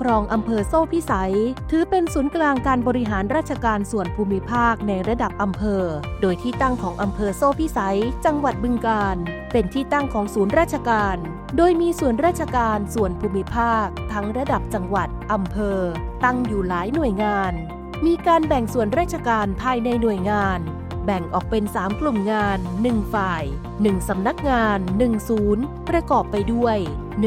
ครองอำเภอโซ่พิสัย ถือเป็นศูนย์กลางการบริหารราชการส่วนภูมิภาคในระดับอำเภอ โดยที่ตั้งของอำเภอโซ่พิสัย จังหวัดบึงกาฬเป็นที่ตั้งของศูนย์ราชการ โดยมีส่วนราชการส่วนภูมิภาค ทั้งระดับจังหวัดอำเภอ ตั้งอยู่หลายหน่วยงาน มีการแบ่งส่วนราชการภายในหน่วยงานแบ่งออกเป็น 3 กลุ่มงาน 1 ฝ่าย 1 สำนักงาน 1 ศูนย์ ประกอบไปด้วย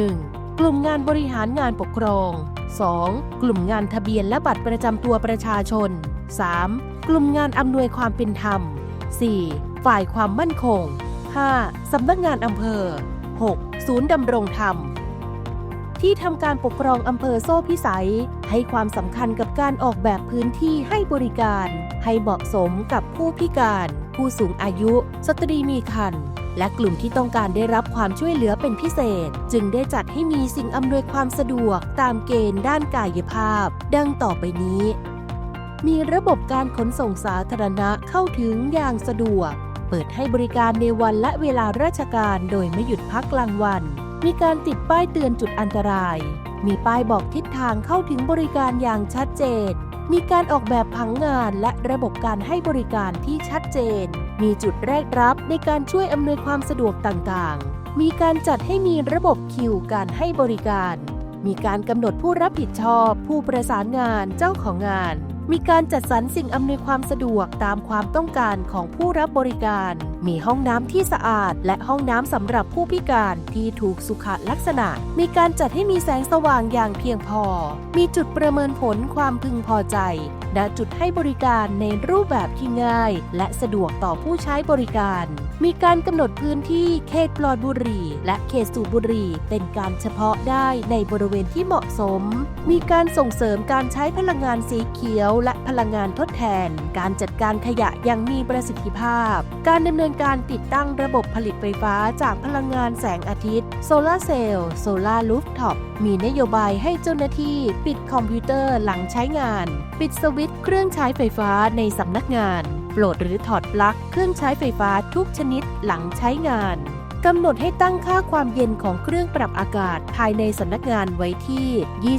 1. กลุ่มงานบริหารงานปกครอง 2. กลุ่มงานทะเบียนและบัตรประจำตัวประชาชน 3. กลุ่มงานอำนวยความเป็นธรรม 4. ฝ่ายความมั่นคง 5. สำนักงานอำเภอ 6. ศูนย์ดำรงธรรม ที่ทำการปกครองอำเภอโซ่พิสัย ให้ความสำคัญกับการออกแบบพื้นที่ให้บริการ ให้เหมาะสมกับผู้พิการ ผู้สูงอายุ สตรีมีครรภ์ และกลุ่มที่ต้องการได้รับความช่วยเหลือเป็นพิเศษ จึงได้จัดให้มีสิ่งอำนวยความสะดวกตามเกณฑ์ด้านกายภาพ ดังต่อไปนี้ มีระบบการขนส่งสาธารณะเข้าถึงอย่างสะดวก เปิดให้บริการในวันและเวลาราชการโดยไม่หยุดพักกลางวัน มีการติดป้ายเตือนจุดอันตราย มีป้ายบอกทิศทางเข้าถึงบริการอย่างชัดเจนมีการออกแบบผังงานและระบบการให้บริการที่ชัดเจน มีจุดแรกรับในการช่วยอำนวยความสะดวกต่างๆ มีการจัดให้มีระบบคิวการให้บริการ มีการกำหนดผู้รับผิดชอบ ผู้ประสานงานเจ้าของงาน มีการจัดสรรสิ่งอำนวยความสะดวกตามความต้องการของผู้รับบริการ มีห้องน้ำที่สะอาด และห้องน้ำสำหรับผู้พิการที่ถูกสุขลักษณะ มีการจัดให้มีแสงสว่างอย่างเพียงพอ มีจุดประเมินผลความพึงพอใจณจุดให้บริการในรูปแบบที่ง่าย และสะดวกต่อผู้ใช้บริการ มีการกำหนดพื้นที่เขตปลอดบุหรี่ และเขตสูบบุหรี่ เป็นการเฉพาะได้ในบริเวณที่เหมาะสม มีการส่งเสริมการใช้พลังงานสีเขียว และพลังงานทดแทน การจัดการขยะอย่างมีประสิทธิภาพ การดำเนินการติดตั้งระบบผลิตไฟฟ้าจากพลังงานแสงอาทิตย์ โซลาร์เซลล์ โซลาร์ลูฟท็อป มีนโยบายให้เจ้าหน้าที่ ปิดคอมพิวเตอร์หลังใช้งาน ปิดสวิตช์เครื่องใช้ไฟฟ้าในสำนักงาน โปรดหรือถอดปลั๊กเครื่องใช้ไฟฟ้าทุกชนิดหลังใช้งาน กำหนดให้ตั้งค่าความเย็นของเครื่องปรับอากาศภายในสำนักงานไว้ที่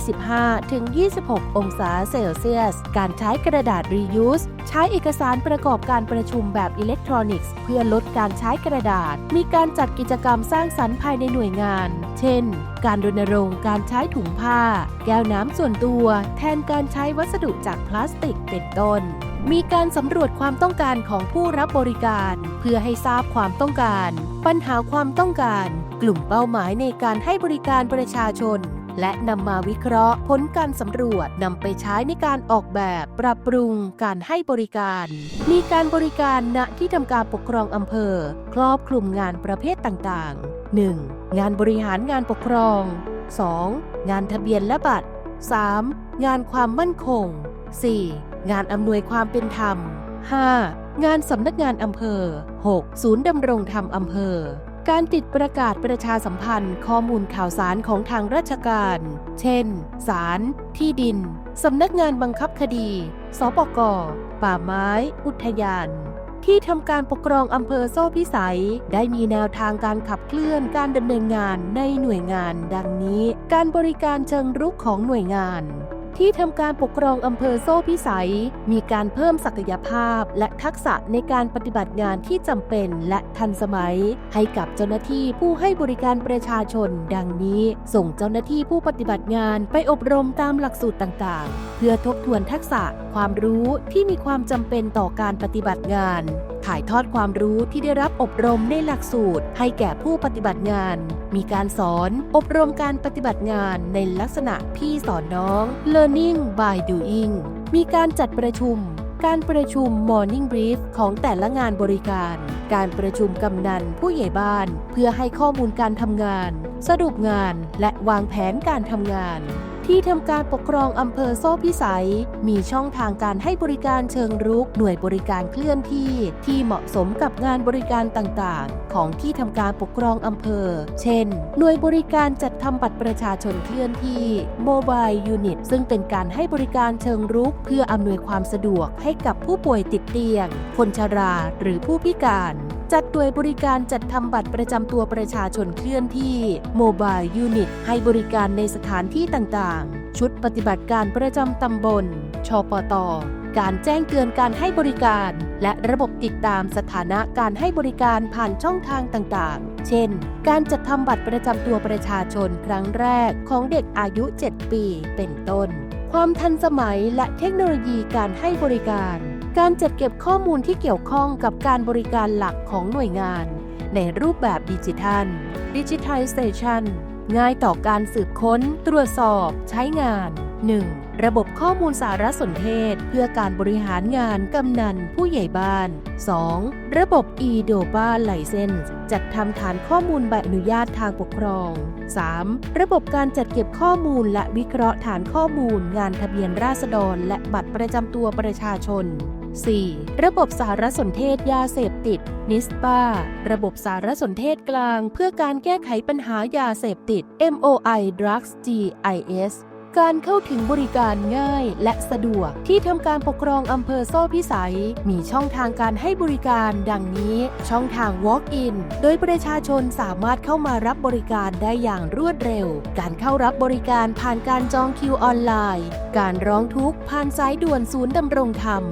25-26 องศาเซลเซียส การใช้กระดาษ reuse ใช้เอกสารประกอบการประชุมแบบอิเล็กทรอนิกส์ เพื่อลดการใช้กระดาษ มีการจัดกิจกรรมสร้างสรรค์ภายในหน่วยงาน เช่น การรณรงค์การใช้ถุงผ้า แก้วน้ำส่วนตัว แทนการใช้วัสดุจากพลาสติกเป็นต้น มีการสำรวจความต้องการของผู้รับบริการ เพื่อให้ทราบความต้องการ ปัญหาความต้องการ กลุ่มเป้าหมายในการให้บริการประชาชน และนำมาวิเคราะห์ ผลการสำรวจนำไปใช้ในการออกแบบ ปรับปรุงการให้บริการ มีการบริการณที่ทำการปกครองอำเภอ ครอบคลุมงานประเภทต่างๆ 1. งานบริหารงานปกครอง 2. งานทะเบียนและบัตร 3. งานความมั่นคง 4. งานอำนวยความเป็นธรรม 5. งานสำนักงานอำเภอ 6. ศูนย์ดำรงธรรมอำเภอ การติดประกาศประชาสัมพันธ์ ข้อมูลข่าวสารของทางราชการ เช่น ศาล ที่ดิน สำนักงานบังคับคดี สปก ป่าไม้ อุทยาน ที่ทำการปกครองอำเภอโซ่พิสัย ได้มีแนวทางการขับเคลื่อนการดำเนินงานในหน่วยงาน ดังนี้ การบริการเชิงรุกของหน่วยงาน ที่ทำการปกครองอำเภอโซ่พิสัย มีการเพิ่มศักยภาพ และทักษะในการปฏิบัติงานที่จำเป็นและทันสมัย ให้กับเจ้าหน้าที่ผู้ให้บริการประชาชน ดังนี้ ส่งเจ้าหน้าที่ผู้ปฏิบัติงานไปอบรมตามหลักสูตรต่างๆ เพื่อทบทวนทักษะความรู้ที่มีความจำเป็นต่อการปฏิบัติงานถ่ายทอดความรู้ที่ได้รับอบรมในหลักสูตร ให้แก่ผู้ปฏิบัติงาน มีการสอนอบรมการปฏิบัติงานในลักษณะพี่สอนน้อง learning by doing มีการจัดประชุม การประชุม Morning Brief ของแต่ละงานบริการ การประชุมกำนันผู้ใหญ่บ้าน เพื่อให้ข้อมูลการทำงาน สรุปงานและวางแผนการทำงาน ที่ทำการปกครองอำเภอโซ่พิสัย มีช่องทางการให้บริการเชิงรุก หน่วยบริการเคลื่อนที่ ที่เหมาะสมกับงานบริการต่างๆ ของที่ทำการปกครองอำเภอ เช่น หน่วยบริการจัดทำบัตรประชาชนเคลื่อนที่ Mobile Unit ซึ่งเป็นการให้บริการเชิงรุก เพื่ออำนวยความสะดวกให้กับผู้ป่วยติดเตียง คนชราหรือผู้พิการ จัดหน่วยบริการจัดทำบัตรประจำตัวประชาชนเคลื่อนที่ Mobile Unit ให้บริการในสถานที่ต่างๆ ชุดปฏิบัติการประจำตำบล ชปต การแจ้งเตือนการให้บริการ และระบบติดตามสถานะการให้บริการผ่านช่องทางต่างๆ เช่น การจัดทำบัตรประจำตัวประชาชนครั้งแรกของเด็กอายุ 7 ปี เป็นต้น ความทันสมัยและเทคโนโลยีการให้บริการ การจัดเก็บข้อมูลที่เกี่ยวข้องกับการบริการหลักของหน่วยงาน ในรูปแบบดิจิทัล Digitization ง่ายต่อการสืบค้น ตรวจสอบ ใช้งาน 1. ระบบข้อมูลสารสนเทศ เพื่อการบริหารงานกำนันผู้ใหญ่บ้าน 2. ระบบ e-doba license จัดทำฐานข้อมูลใบอนุญาตทางปกครอง 3. ระบบการจัดเก็บข้อมูลและวิเคราะห์ฐานข้อมูล งานทะเบียนราษฎร และบัตรประจำตัวประชาชน 4. ระบบสารสนเทศยาเสพติด NISPA ระบบสารสนเทศกลาง เพื่อการแก้ไขปัญหายาเสพติด MOI Drugs GIS การเข้าถึงบริการง่ายและสะดวกที่ทำการปกครองอำเภอโซ่พิสัย มีช่องทางการให้บริการดังนี้ ช่องทาง Walk-in โดยประชาชนสามารถเข้ามารับบริการได้อย่างรวดเร็ว การเข้ารับบริการผ่านการจองคิวออนไลน์ การร้องทุกข์ผ่านสายด่วนศูนย์ดำรงธรรม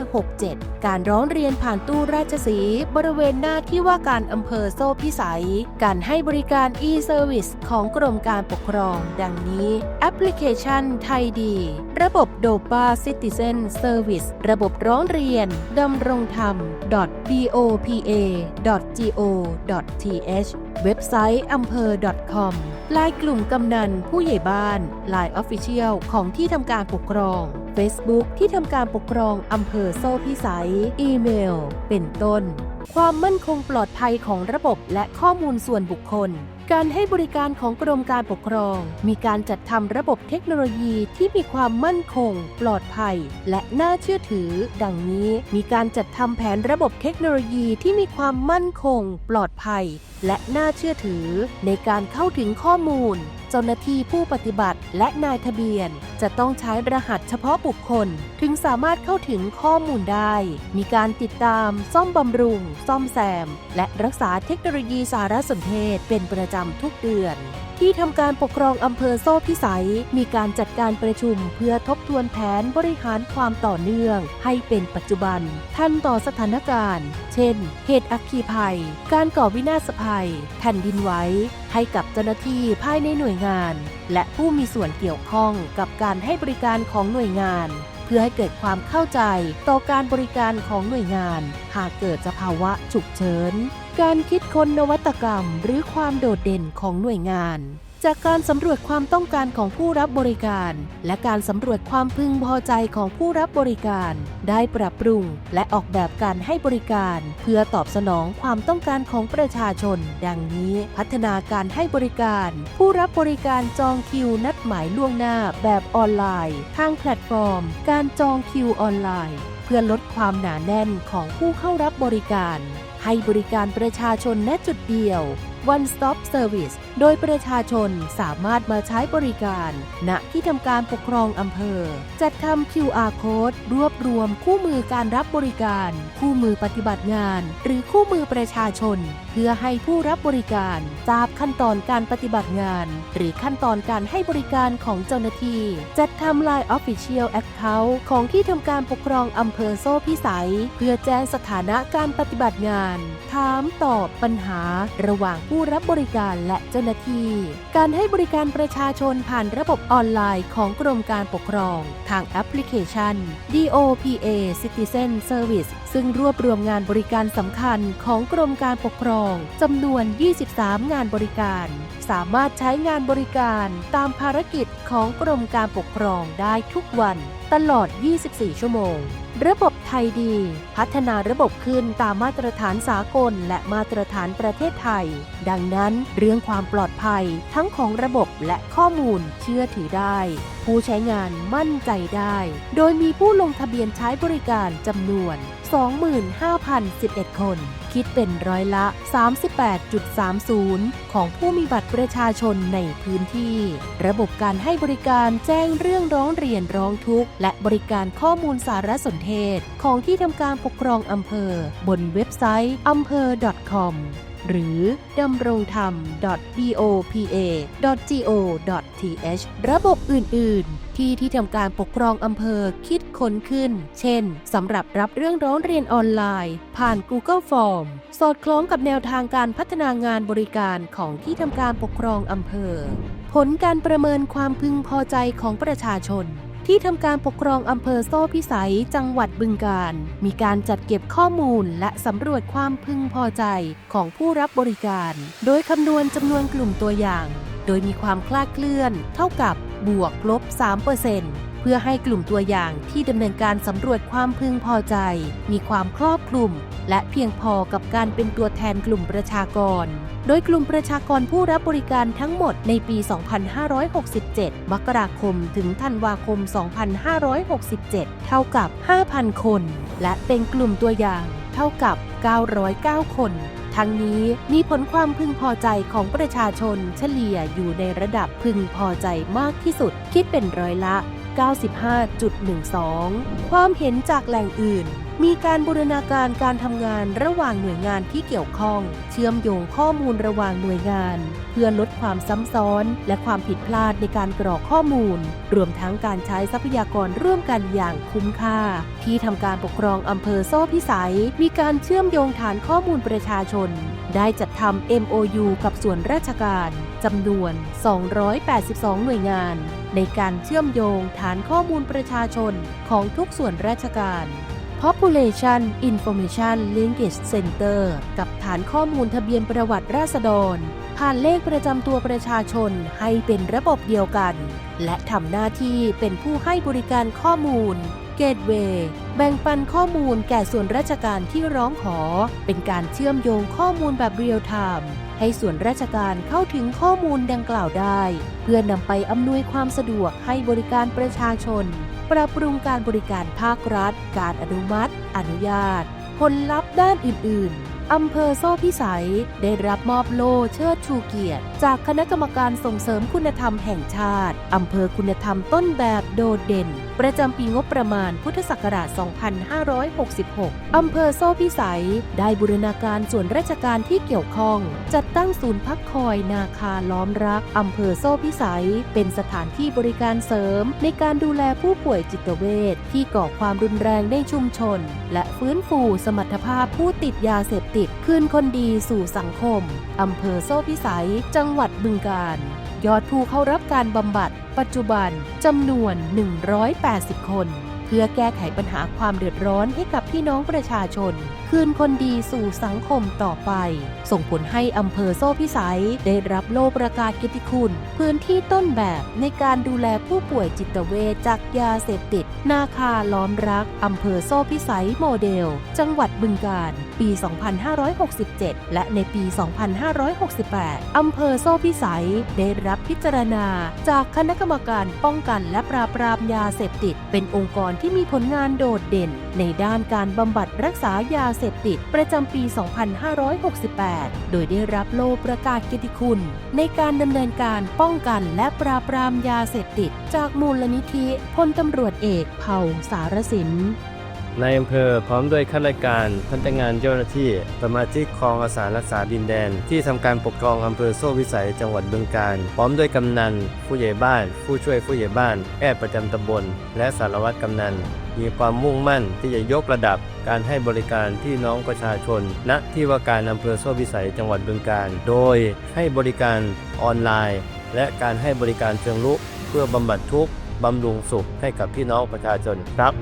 1567 การร้องเรียนผ่านตู้ราชสีบริเวณหน้าที่ว่าการอำเภอโซ่พิสัย การให้บริการ e-service ของกรมการปกครอง ดังนี้แอปพลิเคชันไทยดี ระบบโดปา Citizen Service ระบบร้องเรียนดำรงธรรม dopa.go.th เว็บไซต์อำเภอ .com ลายกลุ่มกำนันผู้ใหญ่บ้านลาย Official ของที่ทำการปกครอง Facebook ที่ทำการปกครองอำเภอโซ่พิสัย อีเมล เป็นต้น ความมั่นคงปลอดภัยของระบบและข้อมูลส่วนบุคคล การให้บริการของกรมการปกครอง มีการจัดทำระบบเทคโนโลยีที่มีความมั่นคง ปลอดภัย และน่าเชื่อถือ ดังนี้มีการจัดทำแผนระบบเทคโนโลยีที่มีความมั่นคง ปลอดภัย และน่าเชื่อถือ ในการเข้าถึงข้อมูล เจ้าหน้าที่ผู้ปฏิบัติและนายทะเบียน จะต้องใช้รหัสเฉพาะบุคคล ถึงสามารถเข้าถึงข้อมูลได้ มีการติดตาม ซ่อมบำรุง ซ่อมแซม และรักษาเทคโนโลยีสารสนเทศเป็นประจำทุกเดือน ที่ทำการปกครองอำเภอโซ่พิสัย มีการจัดการประชุมเพื่อทบทวนแผนบริหารความต่อเนื่อง ให้เป็นปัจจุบัน ทันต่อสถานการณ์ เช่น เหตุอัคคีภัย การก่อวินาศภัย แผ่นดินไหวให้กับเจ้าหน้าที่ภายในหน่วยงาน และผู้มีส่วนเกี่ยวข้องกับการให้บริการของหน่วยงาน เพื่อให้เกิดความเข้าใจต่อการบริการของหน่วยงาน หากเกิดสภาวะฉุกเฉิน การคิดค้นนวัตกรรม หรือความโดดเด่นของหน่วยงาน จากการสำรวจความต้องการของผู้รับบริการ และการสำรวจความพึงพอใจของผู้รับบริการ ได้ปรับปรุง และออกแบบการให้บริการ เพื่อตอบสนองความต้องการของประชาชน ดังนี้พัฒนาการให้บริการ ผู้รับบริการจองคิว นัดหมายล่วงหน้าแบบออนไลน์ ทางแพลตฟอร์ม การจองคิวออนไลน์ เพื่อลดความหนาแน่นของผู้เข้ารับบริการ ให้บริการประชาชนณจุดเดียว One Stop Service โดยประชาชนสามารถมาใช้บริการ ณที่ทำการปกครองอำเภอ จัดทำ QR Code รวบรวมคู่มือการรับบริการ คู่มือปฏิบัติงาน หรือคู่มือประชาชน เพื่อให้ผู้รับบริการทราบขั้นตอนการปฏิบัติงาน หรือขั้นตอนการให้บริการของเจ้าหน้าที่ จัดทำ Line Official Account ของที่ทำการปกครองอำเภอโซ่พิสัย เพื่อแจ้งสถานะการปฏิบัติงาน ถามตอบปัญหาระหว่างผู้รับบริการและเจ้าหน้าที่ การให้บริการประชาชนผ่านระบบออนไลน์ของกรมการปกครอง ทางแอปพลิเคชัน DOPA Citizen Service ซึ่งรวบรวมงานบริการสำคัญของกรมการปกครองจำนวน 23 งานบริการ สามารถใช้งานบริการตามภารกิจของกรมการปกครองได้ทุกวัน ตลอด 24 ชั่วโมง ระบบไทยดี พัฒนาระบบขึ้นตามมาตรฐานสากล และมาตรฐานประเทศไทย ดังนั้นเรื่องความปลอดภัยทั้งของระบบและข้อมูลเชื่อถือได้ ผู้ใช้งานมั่นใจได้ โดยมีผู้ลงทะเบียนใช้บริการจำนวน 25,011 คน คิดเป็นร้อยละ 38.30 ของผู้มีบัตรประชาชนในพื้นที่ ระบบการให้บริการแจ้งเรื่องร้องเรียนร้องทุกข์ และบริการข้อมูลสารสนเทศ ของที่ทำการปกครองอำเภอ บนเว็บไซต์อำเภอ .com หรือ ดำรงธรรม .dopa.go.th ระบบอื่น ๆ ที่ที่ทำการปกครองอำเภอคิดค้นขึ้น เช่น สำหรับรับเรื่องร้องเรียนออนไลน์ ผ่าน Google Form สอดคล้องกับแนวทางการพัฒนางานบริการของที่ทำการปกครองอำเภอ ผลการประเมินความพึงพอใจของประชาชน ที่ทำการปกครองอำเภอโซ่พิสัยจังหวัดบึงการ มีการจัดเก็บข้อมูลและสำรวจความพึงพอใจของผู้รับบริการ โดยคำนวณจำนวนกลุ่มตัวอย่าง โดยมีความคลาดเคลื่อน เท่ากับบวกลบ 3% เพื่อให้กลุ่มตัวอย่างที่ดำเนินการสำรวจความพึงพอใจ มีความครอบคลุม และเพียงพอกับการเป็นตัวแทนกลุ่มประชากร โดยกลุ่มประชากรผู้รับบริการทั้งหมดในปี 2567 มกราคมถึงธันวาคม 2567 เท่ากับ 5,000 คน และเป็นกลุ่มตัวอย่างเท่ากับ 909 คน ทั้งนี้มีผลความพึงพอใจของประชาชนเฉลี่ยอยู่ในระดับพึงพอใจมากที่สุด คิดเป็นร้อยละ 95.12 ความเห็นจากแหล่งอื่น มีการบูรณาการการทำงานระหว่างหน่วยงานที่เกี่ยวข้อง เชื่อมโยงข้อมูลระหว่างหน่วยงาน เพื่อลดความซ้ำซ้อน และความผิดพลาดในการกรอกข้อมูล รวมทั้งการใช้ทรัพยากรร่วมกันอย่างคุ้มค่า ที่ทำการปกครองอำเภอโซ่พิสัย มีการเชื่อมโยงฐานข้อมูลประชาชน ได้จัดทำ MOU กับส่วนราชการ จำนวน 282 หน่วยงาน ในการเชื่อมโยงฐานข้อมูลประชาชนของทุกส่วนราชการ Population Information Linkage Center กับฐานข้อมูลทะเบียนประวัติราษฎร ผ่านเลขประจำตัวประชาชนให้เป็นระบบเดียวกัน และทำหน้าที่เป็นผู้ให้บริการข้อมูล Gateway แบ่งปันข้อมูลแก่ส่วนราชการที่ร้องขอ เป็นการเชื่อมโยงข้อมูลแบบเรียลไทม์ให้ส่วนราชการเข้าถึงข้อมูลดังกล่าวได้ เพื่อนำไปอำนวยความสะดวกให้บริการประชาชน ปรับปรุงการบริการภาครัฐ การอนุมัติ อนุญาต ผลลัพธ์ด้านอื่น ๆ อำเภอโซ่พิสัย ได้รับมอบโล่เชิดชูเกียรติ จากคณะกรรมการส่งเสริมคุณธรรมแห่งชาติ อำเภอคุณธรรมต้นแบบโดดเด่นประจำปีงบประมาณพุทธศักราช 2566 อำเภอโซ่พิสัย ได้บูรณาการส่วนราชการที่เกี่ยวข้อง จัดตั้งศูนย์พักคอยนาคาล้อมรัก อำเภอโซ่พิสัย เป็นสถานที่บริการเสริม ในการดูแลผู้ป่วยจิตเวชที่ก่อความรุนแรงในชุมชน และฟื้นฟูสมรรถภาพผู้ติดยาเสพติด คืนคนดีสู่สังคม อำเภอโซ่พิสัย จังหวัดบึงกาฬ ยอดผู้เข้ารับการบำบัด ปัจจุบันจำนวน 180 คน เพื่อแก้ไขปัญหาความเดือดร้อนให้กับพี่น้องประชาชน คืนคนดีสู่สังคมต่อไป ส่งผลให้อำเภอโซ่พิสัย ได้รับโล่ประกาศเกิยรติคุณ พื้นที่ต้นแบบในการดูแลผู้ป่วยจิตเวชจากยาเสพติด นาคาล้อมรักอำเภอโซ่พิสัยโมเดล จังหวัดบึงกาฬ ปี 2567 และในปี 2568 อำเภอโซ่พิสัย ได้รับพิจารณา จากคณะกรรมการป้องกันและปราบปรามยาเสพติด เป็นองค์กรที่มีผลงานโดดเด่น ในด้านการบำบัดรักษายาเสพติด ประจำปี 2568 โดยได้รับโล่ประกาศเกิยรติคุณ ในการดำเนินการป้องกันและปราบปรามยาเสพติด จากมูลนิธิพลตำรวจเอกเผ่าสารสิน ในอำเภอพร้อมด้วยข้าราชการพนักงานเจ้าหน้าที่สมาชิกกองอาสารักษาดินแดน ที่ทำการปกครองอำเภอโซ่วิสัยจังหวัดบึงกาฬพร้อมด้วยกำนัน ผู้ใหญ่บ้าน ผู้ช่วยผู้ใหญ่บ้านแพทย์ประจำตำบล และสารวัตรกำนัน มีความมุ่งมั่นที่จะยกระดับการให้บริการพี่น้องประชาชน ณที่ว่าการอำเภอโซ่วิสัยจังหวัดบึงกาฬโดยให้บริการออนไลน์ และการให้บริการเชิงลุก เพื่อบำบัดทุกข์บำรุงสุขให้กับพี่น้องประชาชนครับ